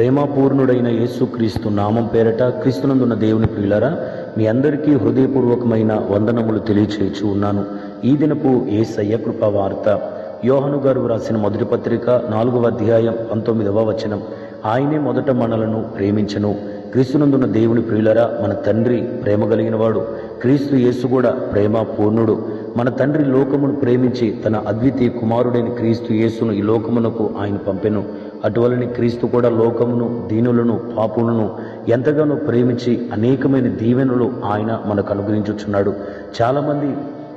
ప్రేమపూర్ణుడైన యేసుక్రీస్తు నామం పేరట క్రీస్తునందున్న దేవుని ప్రియులరా మీ అందరికీ హృదయపూర్వకమైన వందనములు తెలియచేయచ్చు ఉన్నాను. ఈ దినపు ఏసయ్య కృపా వార్త యోహను గారు రాసిన మొదటి పత్రిక నాలుగవ అధ్యాయం పంతొమ్మిదవ వచనం. ఆయనే మొదట మనలను ప్రేమించను. క్రీస్తునందున్న దేవుని ప్రియులరా మన తండ్రి ప్రేమ కలిగినవాడు. క్రీస్తు యేసు కూడా ప్రేమ పూర్ణుడు మన తండ్రి లోకమును ప్రేమించి తన అద్వితీయ కుమారుడైన క్రీస్తు యేసును ఈ లోకమునకు ఆయన పంపెను. అటువలని క్రీస్తు కూడా లోకమును దీనులను పాపులను ఎంతగానో ప్రేమించి అనేకమైన దీవెనలు ఆయన మనకు అనుగ్రహించుచున్నాడు. చాలామంది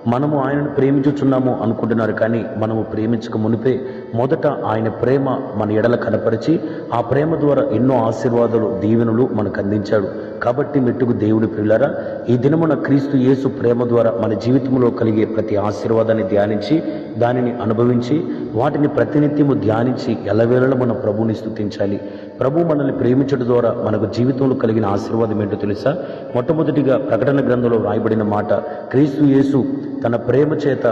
మనము ఆయనను ప్రేమించుచున్నాము అనుకుంటున్నారు కానీ మనము ప్రేమించక మునిపే మొదట ఆయన ప్రేమ మన ఎడల కనపరిచి ఆ ప్రేమ ద్వారా ఎన్నో ఆశీర్వాదాలు దీవెనలు మనకు అందించాడు. కాబట్టి మెట్టుకు దేవుని పిల్లరా ఈ దినమున క్రీస్తు యేసు ప్రేమ ద్వారా మన జీవితంలో కలిగే ప్రతి ఆశీర్వాదాన్ని ధ్యానించి దానిని అనుభవించి వాటిని ప్రతినిత్యము ధ్యానించి ఎల్లవేళలా మన ప్రభుని స్థుతించాలి ప్రభు మనల్ని ప్రేమించడం ద్వారా మనకు జీవితంలో కలిగిన ఆశీర్వాదం ఏంటో తెలుసా? మొట్టమొదటిగా ప్రకటన గ్రంథంలో రాయబడిన మాట క్రీస్తు యేసు తన ప్రేమ చేత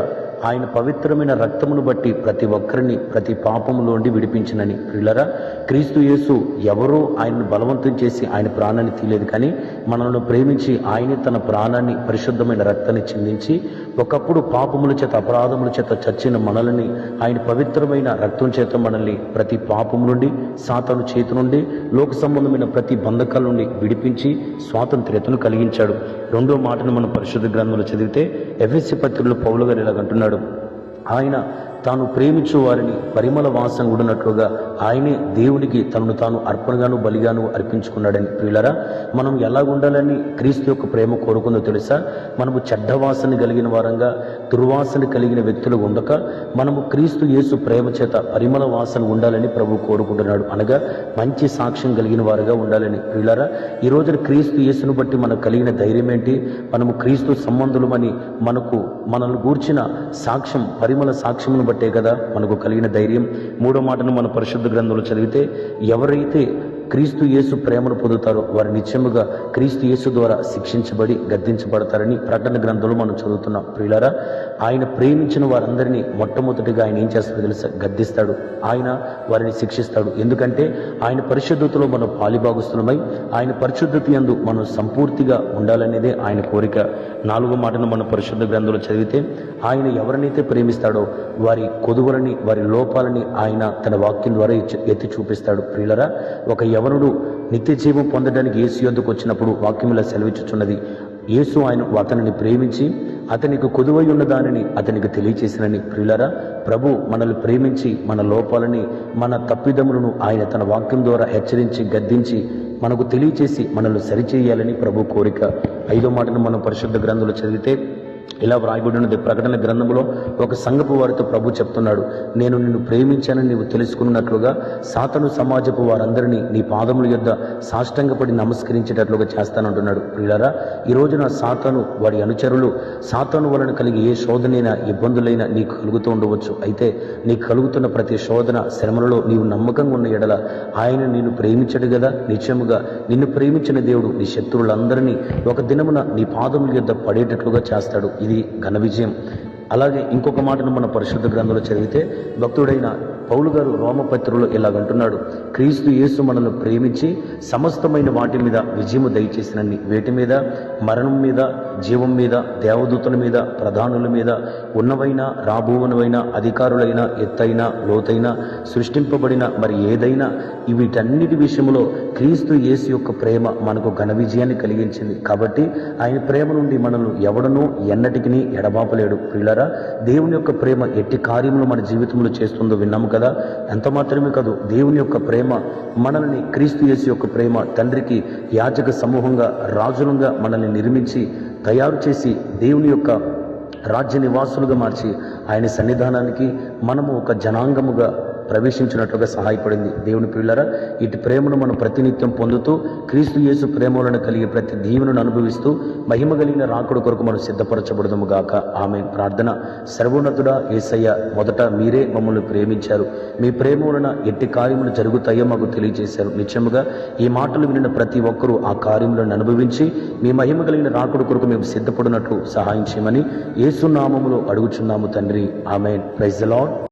ఆయన పవిత్రమైన రక్తమును బట్టి ప్రతి ఒక్కరిని ప్రతి పాపములోండి విడిపించినని. ప్రియులరా క్రీస్తు యేసు ఎవరో ఆయనను బలవంతం చేసి ఆయన ప్రాణాన్ని తీయలేదు కానీ మనల్ని ప్రేమించి ఆయనే తన ప్రాణాన్ని పరిశుద్ధమైన రక్తాన్ని చిందించి ఒకప్పుడు పాపముల చేత అపరాధముల చేత చచ్చిన మనల్ని ఆయన పవిత్రమైన రక్తం చేత మనల్ని ప్రతి పాపము నుండి సాతాను చేతి నుండి లోక సంబంధమైన ప్రతి బంధకాల నుండి విడిపించి స్వాతంత్ర్యతను కలిగించాడు. రెండో మాటను మనం పరిశుద్ధ గ్రంథంలో చదివితే ఎఫ్ఎస్సి పత్రికలు పౌలు గారు ఇలాగంటున్నాడు ఆయన తాను ప్రేమించు వారిని పరిమళ వాసన ఉన్నట్లుగా ఆయనే దేవునికి తనను తాను అర్పణగాను బలిగాను అర్పించుకున్నాడని ప్రియులరా మనం ఎలా ఉండాలని క్రీస్తు యొక్క ప్రేమ కోరుకుందో తెలుసా? మనము చెడ్డ వాసన కలిగిన వారంగా దుర్వాసన కలిగిన వ్యక్తులు ఉండక మనము క్రీస్తు యేసు ప్రేమ చేత పరిమళ వాసన ఉండాలని ప్రభు కోరుకుంటున్నాడు. అనగా మంచి సాక్ష్యం కలిగిన వారుగా ఉండాలని ప్రియులరా ఈ రోజున క్రీస్తు యేసును బట్టి మనకు కలిగిన ధైర్యం ఏంటి మనము క్రీస్తు సంబంధులమని మనకు మనల్ని గూర్చిన సాక్ష్యం పరిమళ సాక్ష్యమును బట్టే కదా మనకు కలిగిన ధైర్యం. మూడో మాటను మన పరిశుద్ధ గ్రంథంలో చదివితే ఎవరైతే క్రీస్తు యేసు ప్రేమను పొందుతారో వారు నిత్యముగా క్రీస్తు యేసు ద్వారా శిక్షించబడి గద్దించబడతారని ప్రకటన గ్రంథంలో మనం చదువుతున్నాం. ప్రియులారా ఆయన ప్రేమించిన వారందరినీ మొట్టమొదటిగా ఆయన ఏం చేస్తాడో తెలుసా? గద్దిస్తాడు. ఆయన వారిని శిక్షిస్తాడు. ఎందుకంటే ఆయన పరిశుద్ధతలో మనం పాలిభాగస్తులమై ఆయన పరిశుద్ధత యందు మనం సంపూర్తిగా ఉండాలనేదే ఆయన కోరిక. నాలుగో మాటను మన పరిశుద్ధ గ్రంథంలో చదివితే ఆయన ఎవరినైతే ప్రేమిస్తాడో వారి కొదువులని వారి లోపాలని ఆయన తన వాక్యం ద్వారా ఎత్తి- చూపిస్తాడు. ప్రియులరా ఒక యవనుడు నిత్య జీవం పొందడానికి యేసు యొద్దకు వచ్చినప్పుడు వాక్యంలో సెలవిచ్చుచున్నది. యేసు ఆయన అతనిని ప్రేమించి అతనికి కొదువై ఉన్న దానిని అతనికి తెలియచేసినని ప్రియులరా ప్రభు మనల్ని ప్రేమించి మన లోపాలని మన తప్పిదములను ఆయన తన వాక్యం ద్వారా హెచ్చరించి గద్దించి మనకు తెలియచేసి మనల్ని సరిచేయాలని ప్రభు కోరిక. ఐదో మాటను మనం పరిశుద్ధ గ్రంథంలో చదివితే ఇలా వ్రాయబడి ఉన్నది ప్రకటన గ్రంథంలో ఒక సంఘపు వారితో ప్రభు చెప్తున్నాడు. నేను నిన్ను ప్రేమించానని నీవు తెలుసుకున్నట్లుగా సాతను సమాజపు వారందరినీ నీ పాదముల యొద్ద సాష్టంగపడి నమస్కరించేటట్లుగా చేస్తానంటున్నాడు. ప్రియులరా ఈ రోజున సాతను వాడి అనుచరులు సాతను వలన కలిగే ఏ శోధనైనా ఇబ్బందులైనా నీకు కలుగుతూ ఉండవచ్చు. అయితే నీకు కలుగుతున్న ప్రతి శోధన శ్రమలలో నీవు నమ్మకంగా ఉన్న ఎడల ఆయన నిన్ను ప్రేమించడు కదా నిత్యముగా నిన్ను ప్రేమించిన దేవుడు నీ శత్రువులందరినీ ఒక దినమున నీ పాదముల యొద్ద పడేటట్లుగా చేస్తాడు. ఇది ఘన విజయం. అలాగే ఇంకొక మాటను మన పరిశుద్ధ గ్రంథంలో చదివితే భక్తుడైన పౌలు గారు రోమపత్రులో ఇలాగంటున్నాడు క్రీస్తు యేసు మనల్ని ప్రేమించి సమస్తమైన వాటి మీద విజయము దయచేసినన్ని వేటి మీద మరణం మీద జీవం మీద దేవదూతల మీద ప్రధానుల మీద ఉన్నవైన రాబోవనవైన అధికారులైన ఎత్తైన లోతైన సృష్టింపబడిన మరి ఏదైనా వీటన్నిటి విషయంలో క్రీస్తు యేసు యొక్క ప్రేమ మనకు ఘన విజయాన్ని కలిగించింది. కాబట్టి ఆయన ప్రేమ నుండి మనల్ని ఎవడనూ ఎన్నటికి ఎడబాపలేడు. ప్రియులరా దేవుని యొక్క ప్రేమ ఎట్టి కార్యములు మన జీవితంలో చేస్తుందో విన్నాము కదా? ఎంత మాత్రమే కాదు దేవుని యొక్క ప్రేమ మనల్ని క్రీస్తు యేసు యొక్క ప్రేమ తండ్రికి యాచక సమూహంగా రాజులంగా మనల్ని నిర్మించి తయారు చేసి దేవుని యొక్క రాజ్య నివాసులుగా మార్చి ఆయన సన్నిధానానికి మనము ఒక జనాంగముగా ప్రవేశించినట్లుగా సహాయపడింది. దేవుని పిల్లరా ఇటు ప్రేమను మనం ప్రతినిత్యం పొందుతూ క్రీస్తు యేసు ప్రేమ వలన ప్రతి దీవెనను అనుభవిస్తూ మహిమ కలిగిన రాకుడు కొరకు మనం సిద్ధపరచబడదము గాక. ఆమె ప్రార్థన సర్వోన్నతుడా ఏసయ్య మొదట మీరే మమ్మల్ని ప్రేమించారు. మీ ప్రేమ వలన ఎట్టి కార్యములు జరుగుతాయో మాకు తెలియజేశారు. నిత్యముగా ఈ మాటలు వినిన ప్రతి ఒక్కరూ ఆ కార్యములను అనుభవించి మీ మహిమ కలిగిన రాకుడు కొరకు మేము సిద్ధపడినట్లు సహాయం చేయమని యేసునామములు అడుగుచున్నాము తండ్రి. ఆమె ప్రైజ్ లాడ్